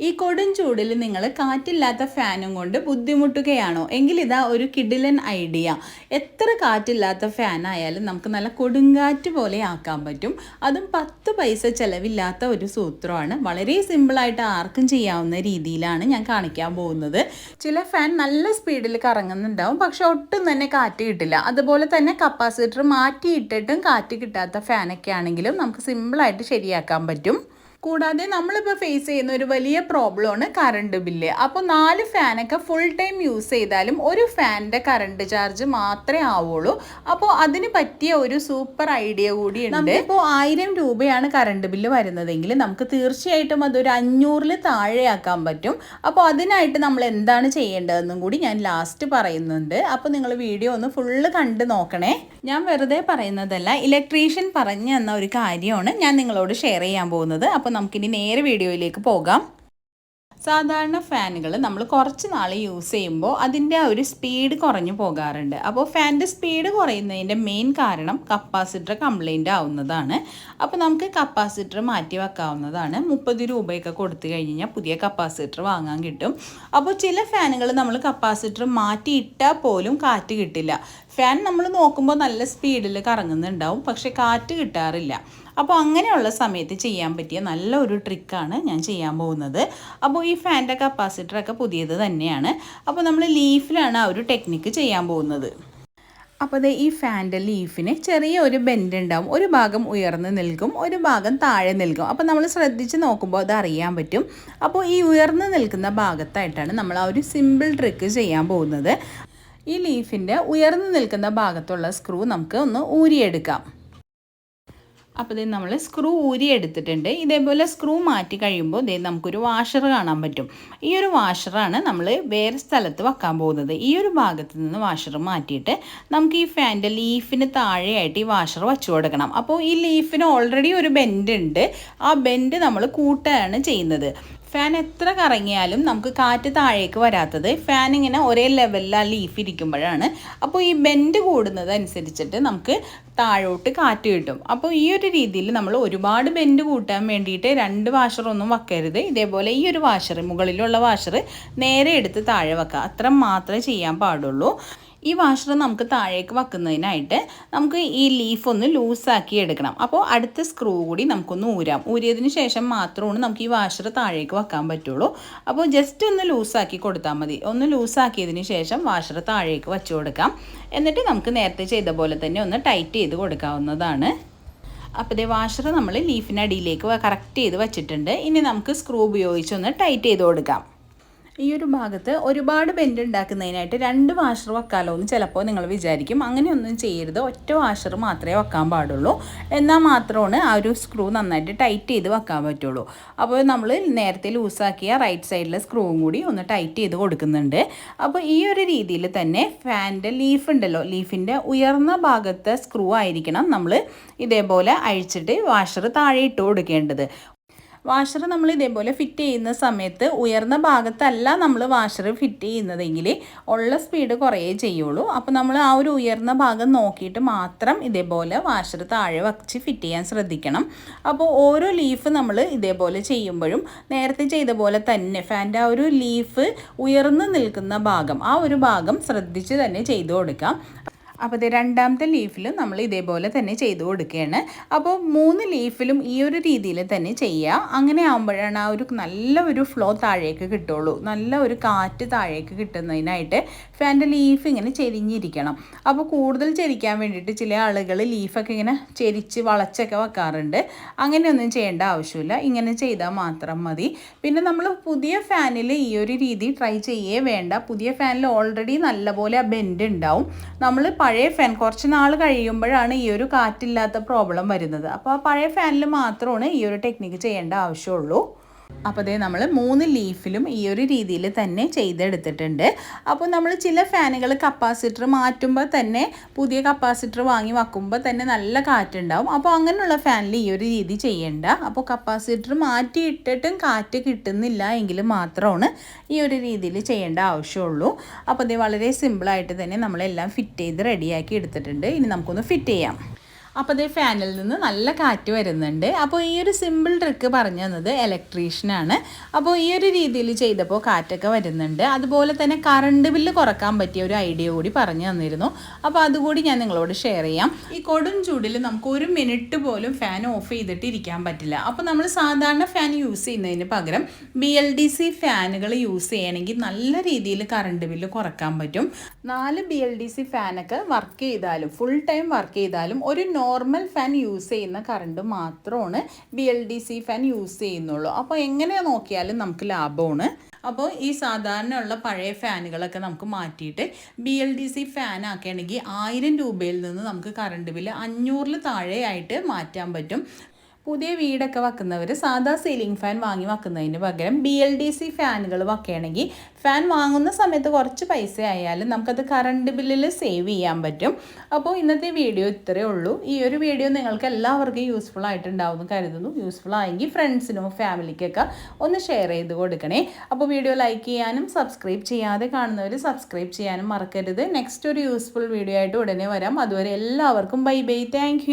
ഈ കൊടും ചൂടിൽ നിങ്ങൾ കാറ്റില്ലാത്ത ഫാനും കൊണ്ട് ബുദ്ധിമുട്ടുകയാണോ? എങ്കിൽ ഇതാ ഒരു കിഡിലൻ ഐഡിയ. എത്ര കാറ്റില്ലാത്ത ഫാനായാലും നമുക്ക് നല്ല കൊടുങ്കാറ്റ് പോലെ ആക്കാൻ പറ്റും. അതും പത്ത് പൈസ ചിലവില്ലാത്ത ഒരു സൂത്രമാണ്. വളരെ സിമ്പിളായിട്ട് ആർക്കും ചെയ്യാവുന്ന രീതിയിലാണ് ഞാൻ കാണിക്കാൻ പോകുന്നത്. ചില ഫാൻ നല്ല സ്പീഡിൽ കറങ്ങുന്നുണ്ടാവും. പക്ഷെ ഒട്ടും തന്നെ കാറ്റ് കിട്ടില്ല. അതുപോലെ തന്നെ കപ്പാസിറ്റർ മാറ്റിയിട്ടിട്ടും കാറ്റ് കിട്ടാത്ത ഫാനൊക്കെ ആണെങ്കിലും നമുക്ക് സിമ്പിളായിട്ട് ശരിയാക്കാൻ പറ്റും. കൂടാതെ നമ്മളിപ്പോൾ ഫേസ് ചെയ്യുന്ന ഒരു വലിയ പ്രോബ്ലമാണ് കറണ്ട് ബില്ല് അപ്പോൾ നാല് ഫാനൊക്കെ ഫുൾ ടൈം യൂസ് ചെയ്താലും ഒരു ഫാനിന്റെ കറണ്ട് ചാർജ് മാത്രമേ ആവുള്ളൂ. അപ്പോൾ അതിന് പറ്റിയ ഒരു സൂപ്പർ ഐഡിയ കൂടി കൂടിയുണ്ട്. ഇപ്പോൾ ആയിരം രൂപയാണ് കറണ്ട് ബില്ല് വരുന്നതെങ്കിൽ നമുക്ക് തീർച്ചയായിട്ടും അതൊരു അഞ്ഞൂറിൽ താഴെയാക്കാൻ പറ്റും. അപ്പോൾ അതിനായിട്ട് നമ്മൾ എന്താണ് ചെയ്യേണ്ടതെന്നും കൂടി ഞാൻ ലാസ്റ്റ് പറയുന്നുണ്ട്. അപ്പോൾ നിങ്ങൾ വീഡിയോ ഒന്ന് ഫുള്ള് കണ്ട് നോക്കണേ. ഞാൻ വെറുതെ പറയുന്നതല്ല ഇലക്ട്രീഷ്യൻ പറഞ്ഞു തന്ന ഒരു കാര്യമാണ് ഞാൻ നിങ്ങളോട് ഷെയർ ചെയ്യാൻ പോകുന്നത്. അപ്പോൾ നമുക്കിനി നേരെ വീഡിയോയിലേക്ക് പോകാം. സാധാരണ ഫാനുകൾ നമ്മൾ കുറച്ച് നാൾ യൂസ് ചെയ്യുമ്പോൾ അതിന്റെ ആ ഒരു സ്പീഡ് കുറഞ്ഞു പോകാറുണ്ട്. അപ്പോൾ ഫാനിന്റെ സ്പീഡ് കുറയുന്നതിന്റെ മെയിൻ കാരണം കപ്പാസിറ്റർ കംപ്ലൈന്റ് ആവുന്നതാണ്. അപ്പോൾ നമുക്ക് കപ്പാസിറ്റർ മാറ്റി വെക്കാവുന്നതാണ്. മുപ്പത് രൂപയൊക്കെ കൊടുത്തു കഴിഞ്ഞാൽ പുതിയ കപ്പാസിറ്റർ വാങ്ങാൻ കിട്ടും. അപ്പോൾ ചില ഫാനുകൾ നമ്മൾ കപ്പാസിറ്റർ മാറ്റിയിട്ടാൽ പോലും കാറ്റ് കിട്ടില്ല. ഫാൻ നമ്മൾ നോക്കുമ്പോൾ നല്ല സ്പീഡിൽ കറങ്ങുന്നുണ്ടാവും. പക്ഷേ കാറ്റ് കിട്ടാറില്ല. അപ്പോൾ അങ്ങനെയുള്ള സമയത്ത് ചെയ്യാൻ പറ്റിയ നല്ല ഒരു ട്രിക്കാണ് ഞാൻ ചെയ്യാൻ പോകുന്നത്. അപ്പോൾ ഈ ഫാന്റെ കപ്പാസിറ്ററൊക്കെ പുതിയത് തന്നെയാണ്. അപ്പോൾ നമ്മൾ ലീഫിലാണ് ആ ഒരു ടെക്നിക്ക് ചെയ്യാൻ പോകുന്നത്. അപ്പോൾ അത് ഈ ഫാന്റെ ലീഫിന് ചെറിയ ഒരു ബെൻഡ് ഉണ്ടാവും. ഒരു ഭാഗം ഉയർന്ന് നിൽക്കും ഒരു ഭാഗം താഴെ നിൽക്കും. അപ്പോൾ നമ്മൾ ശ്രദ്ധിച്ച് നോക്കുമ്പോൾ അത് അറിയാൻ പറ്റും. അപ്പോൾ ഈ ഉയർന്ന് നിൽക്കുന്ന ഭാഗത്തായിട്ടാണ് നമ്മൾ ആ ഒരു സിമ്പിൾ ട്രിക്ക് ചെയ്യാൻ പോകുന്നത്. ഈ ലീഫിന്റെ ഉയർന്നു നിൽക്കുന്ന ഭാഗത്തുള്ള സ്ക്രൂ നമുക്ക് ഒന്ന് ഊരിയെടുക്കാം. അപ്പോൾ ഇത് നമ്മൾ സ്ക്രൂ ഊരി എടുത്തിട്ടുണ്ട്. ഇതേപോലെ സ്ക്രൂ മാറ്റി കഴിയുമ്പോൾ ഇതേ നമുക്കൊരു വാഷർ കാണാൻ പറ്റും. ഈ ഒരു വാഷറാണ് നമ്മൾ വേറെ സ്ഥലത്ത് വെക്കാൻ പോകുന്നത്. ഈ ഒരു ഭാഗത്ത് നിന്ന് വാഷർ മാറ്റിയിട്ട് നമുക്ക് ഈ ഫാന്റെ ലീഫിന് താഴെയായിട്ട് ഈ വാഷർ വെച്ചു കൊടുക്കണം. അപ്പോൾ ഈ ലീഫിന് ഓൾറെഡി ഒരു ബെൻഡ് ഉണ്ട്. ആ ബെൻഡ് നമ്മൾ കൂട്ടുകയാണ് ചെയ്യുന്നത്. ഫാൻ എത്ര കറങ്ങിയാലും നമുക്ക് കാറ്റ് താഴേക്ക് വരാത്തത് ഫാൻ ഇങ്ങനെ ഒരേ ലെവലിൽ ആ ലീഫ് ഇരിക്കുമ്പോഴാണ്. അപ്പോൾ ഈ ബെൻഡ് കൂടുന്നത് അനുസരിച്ചിട്ട് നമുക്ക് താഴോട്ട് കാറ്റ് കിട്ടും. അപ്പോൾ ഈ ഒരു രീതിയിൽ നമ്മൾ ഒരുപാട് ബെൻഡ് കൂട്ടാൻ വേണ്ടിയിട്ട് രണ്ട് വാഷറൊന്നും വെക്കരുത്. ഇതേപോലെ ഈ ഒരു വാഷർ മുകളിലുള്ള വാഷർ നേരെ എടുത്ത് താഴെ വെക്കുക. അത്ര മാത്രമേ ചെയ്യാൻ പാടുള്ളൂ. ഈ വാഷർ നമുക്ക് താഴേക്ക് വെക്കുന്നതിനായിട്ട് നമുക്ക് ഈ ലീഫ് ഒന്ന് ലൂസാക്കി എടുക്കണം. അപ്പോൾ അടുത്ത സ്ക്രൂ കൂടി നമുക്കൊന്ന് ഊരാം. ഊരിയതിന് ശേഷം മാത്രമാണ് നമുക്ക് ഈ വാഷർ താഴേക്ക് വെക്കാൻ പറ്റുള്ളൂ. അപ്പോൾ ജസ്റ്റ് ഒന്ന് ലൂസാക്കി കൊടുത്താൽ മതി. ഒന്ന് ലൂസാക്കിയതിന് ശേഷം വാഷർ താഴേക്ക് വെച്ച് കൊടുക്കാം. എന്നിട്ട് നമുക്ക് നേരത്തെ ചെയ്ത പോലെ തന്നെ ഒന്ന് ടൈറ്റ് ചെയ്ത് കൊടുക്കാവുന്നതാണ്. അപ്പോൾ ഇതേ വാഷർ നമ്മൾ ലീഫിനടിയിലേക്ക് കറക്റ്റ് ചെയ്ത് വെച്ചിട്ടുണ്ട്. ഇനി നമുക്ക് സ്ക്രൂ ഉപയോഗിച്ച് ഒന്ന് ടൈറ്റ് ചെയ്ത് കൊടുക്കാം. ഈ ഒരു ഭാഗത്ത് ഒരുപാട് ബെൻഡ് ഉണ്ടാക്കുന്നതിനായിട്ട് രണ്ട് വാഷർ വെക്കാമല്ലോ എന്ന് ചിലപ്പോൾ നിങ്ങൾ വിചാരിക്കും. അങ്ങനെയൊന്നും ചെയ്യരുത്. ഒറ്റ വാഷർ മാത്രമേ വെക്കാൻ പാടുള്ളൂ. എന്നാൽ മാത്രമാണ് ആ ഒരു സ്ക്രൂ നന്നായിട്ട് ടൈറ്റ് ചെയ്ത് വെക്കാൻ പറ്റുള്ളൂ. അപ്പോൾ നമ്മൾ നേരത്തെ ലൂസാക്കിയ റൈറ്റ് സൈഡിലെ സ്ക്രൂവും കൂടി ഒന്ന് ടൈറ്റ് ചെയ്ത് കൊടുക്കുന്നുണ്ട്. അപ്പോൾ ഈ ഒരു രീതിയിൽ തന്നെ ഫാനിന്റെ ലീഫ് ഉണ്ടല്ലോ. ലീഫിന്റെ ഉയർന്ന ഭാഗത്തെ സ്ക്രൂ ആയിരിക്കണം നമ്മൾ ഇതേപോലെ അഴിച്ചിട്ട് വാഷർ താഴെ ഇട്ട് കൊടുക്കേണ്ടത്. വാഷർ നമ്മൾ ഇതേപോലെ ഫിറ്റ് ചെയ്യുന്ന സമയത്ത് ഉയർന്ന ഭാഗത്തല്ല നമ്മൾ വാഷർ ഫിറ്റ് ചെയ്യുന്നതെങ്കിൽ ഉള്ള സ്പീഡ് കുറേ ചെയ്യുള്ളൂ. അപ്പോൾ നമ്മൾ ആ ഒരു ഉയർന്ന ഭാഗം നോക്കിയിട്ട് മാത്രം ഇതേപോലെ വാഷർ താഴെ വച്ച് ഫിറ്റ് ചെയ്യാൻ ശ്രദ്ധിക്കണം. അപ്പോൾ ഓരോ ലീഫ് നമ്മൾ ഇതേപോലെ ചെയ്യുമ്പോഴും നേരത്തെ ചെയ്ത പോലെ തന്നെ ഫാന്റെ ആ ഒരു ലീഫ് ഉയർന്നു നിൽക്കുന്ന ഭാഗം ആ ഒരു ഭാഗം ശ്രദ്ധിച്ച് തന്നെ ചെയ്തു കൊടുക്കാം. അപ്പോൾ ഇത് രണ്ടാമത്തെ ലീഫിലും നമ്മൾ ഇതേപോലെ തന്നെ ചെയ്ത് കൊടുക്കുകയാണ് അപ്പോൾ മൂന്ന് ലീഫിലും ഈ ഒരു രീതിയിൽ തന്നെ ചെയ്യുക അങ്ങനെ ആകുമ്പോഴാണ് ആ ഒരു നല്ല ഒരു ഫ്ലോ താഴേക്ക് കിട്ടുള്ളൂ. നല്ല ഒരു കാറ്റ് താഴേക്ക് കിട്ടുന്നതിനായിട്ട് ഫാന്റെ ലീഫ് ഇങ്ങനെ ചെരിഞ്ഞിരിക്കണം. അപ്പോൾ കൂടുതൽ ചെരിക്കാൻ വേണ്ടിയിട്ട് ചില ആളുകൾ ലീഫൊക്കെ ഇങ്ങനെ ചെരിച്ച് വളച്ചൊക്കെ വെക്കാറുണ്ട്. അങ്ങനെയൊന്നും ചെയ്യേണ്ട ആവശ്യമില്ല. ഇങ്ങനെ ചെയ്താൽ മാത്രം മതി. പിന്നെ നമ്മൾ പുതിയ ഫാനിൽ ഈ ഒരു രീതി ട്രൈ ചെയ്യേ വേണ്ട. പുതിയ ഫാനിൽ ഓൾറെഡി നല്ലപോലെ ആ ബെൻഡ് ഉണ്ടാവും. നമ്മൾ ഫാൻ കുറച്ച് നാൾ കഴിയുമ്പോഴാണ് ഈ ഒരു കാറ്റില്ലാത്ത പ്രോബ്ലം വരുന്നത്. അപ്പോൾ ആ പഴയ ഫാനിൽ മാത്രമാണ് ഈ ഒരു ടെക്നിക്ക് ചെയ്യേണ്ട ആവശ്യമുള്ളൂ. അപ്പോൾ അതേ നമ്മൾ മൂന്ന് ലീഫിലും ഈ ഒരു രീതിയിൽ തന്നെ ചെയ്തെടുത്തിട്ടുണ്ട്. അപ്പോൾ നമ്മൾ ചില ഫാനുകൾ കപ്പാസിറ്റർ മാറ്റുമ്പോൾ തന്നെ പുതിയ കപ്പാസിറ്റർ വാങ്ങി വെക്കുമ്പോൾ തന്നെ നല്ല കാറ്റുണ്ടാവും. അപ്പോൾ അങ്ങനെയുള്ള ഫാനിൽ ഈ ഒരു രീതി ചെയ്യേണ്ട. അപ്പോൾ കപ്പാസിറ്റർ മാറ്റിയിട്ടിട്ടും കാറ്റ് കിട്ടുന്നില്ല എങ്കിൽ മാത്രമാണ് ഈ ഒരു രീതിയിൽ ചെയ്യേണ്ട ആവശ്യമുള്ളൂ. അപ്പോൾ ഇത് വളരെ സിമ്പിളായിട്ട് തന്നെ നമ്മളെല്ലാം ഫിറ്റ് ചെയ്ത് റെഡിയാക്കി എടുത്തിട്ടുണ്ട്. ഇനി നമുക്കൊന്ന് ഫിറ്റ് ചെയ്യാം. അപ്പോൾ അതേ ഫാനിൽ നിന്ന് നല്ല കാറ്റ് വരുന്നുണ്ട്. അപ്പോൾ ഈ ഒരു സിമ്പിൾ ട്രിക്ക് പറഞ്ഞു തന്നത് ഇലക്ട്രീഷ്യനാണ് അപ്പോൾ ഈ ഒരു രീതിയിൽ ചെയ്തപ്പോൾ കാറ്റൊക്കെ വരുന്നുണ്ട്. അതുപോലെ തന്നെ കറണ്ട് ബില്ല് കുറയ്ക്കാൻ പറ്റിയ ഒരു ഐഡിയ കൂടി പറഞ്ഞു തന്നിരുന്നു. അപ്പോൾ അതുകൂടി ഞാൻ നിങ്ങളോട് ഷെയർ ചെയ്യാം. ഈ കൊടും ചൂടിൽ നമുക്ക് ഒരു മിനിറ്റ് പോലും ഫാൻ ഓഫ് ചെയ്തിട്ട് ഇരിക്കാൻ പറ്റില്ല. അപ്പോൾ നമ്മൾ സാധാരണ ഫാൻ യൂസ് ചെയ്യുന്നതിന് പകരം ബി എൽ ഡി സി ഫാനുകൾ യൂസ് ചെയ്യണമെങ്കിൽ നല്ല രീതിയിൽ കറണ്ട് ബില്ല് കുറയ്ക്കാൻ പറ്റും. നാല് ബി എൽ ഡി സി ഫാനൊക്കെ വർക്ക് ചെയ്താലും ഫുൾ ടൈം വർക്ക് ചെയ്താലും ഒരു നോർമൽ ഫാൻ യൂസ് ചെയ്യുന്ന കറണ്ട് മാത്രമാണ് B L D C fan use ചെയ്യുന്നുള്ളൂ. അപ്പോൾ എങ്ങനെ നോക്കിയാലും നമുക്ക് ലാഭമാണ്. അപ്പോൾ ഈ സാധാരണയുള്ള പഴയ ഫാനുകളൊക്കെ നമുക്ക് മാറ്റിയിട്ട് B L D C fan ആക്കുകയാണെങ്കിൽ ആയിരം രൂപയിൽ നിന്ന് നമുക്ക് കറണ്ട് ബില്ല് അഞ്ഞൂറിൽ താഴെയായിട്ട് മാറ്റാൻ പറ്റും. പുതിയ വീടൊക്കെ വെക്കുന്നവർ സാധാ സീലിംഗ് ഫാൻ വാങ്ങി വെക്കുന്നതിന് പകരം ബി എൽ ഡി സി ഫാനുകൾ വെക്കുകയാണെങ്കിൽ ഫാൻ വാങ്ങുന്ന സമയത്ത് കുറച്ച് പൈസ ആയാലും നമുക്കത് കറണ്ട് ബില്ലിൽ സേവ് ചെയ്യാൻ പറ്റും. അപ്പോൾ ഇന്നത്തെ വീഡിയോ ഇത്രയേ ഉള്ളൂ. ഈ ഒരു വീഡിയോ നിങ്ങൾക്ക് എല്ലാവർക്കും യൂസ്ഫുൾ ആയിട്ടുണ്ടാവും എന്ന് കരുതുന്നു. യൂസ്ഫുൾ ആയെങ്കിൽ ഫ്രണ്ട്സിനും ഫാമിലിക്കൊക്കെ ഒന്ന് ഷെയർ ചെയ്ത് കൊടുക്കണേ. അപ്പോൾ വീഡിയോ ലൈക്ക് ചെയ്യാനും സബ്സ്ക്രൈബ് ചെയ്യാതെ കാണുന്നവർ സബ്സ്ക്രൈബ് ചെയ്യാനും മറക്കരുത്. നെക്സ്റ്റ് ഒരു യൂസ്ഫുൾ വീഡിയോ ആയിട്ട് ഉടനെ വരാം. അതുവരെ എല്ലാവർക്കും ബൈ ബൈ താങ്ക്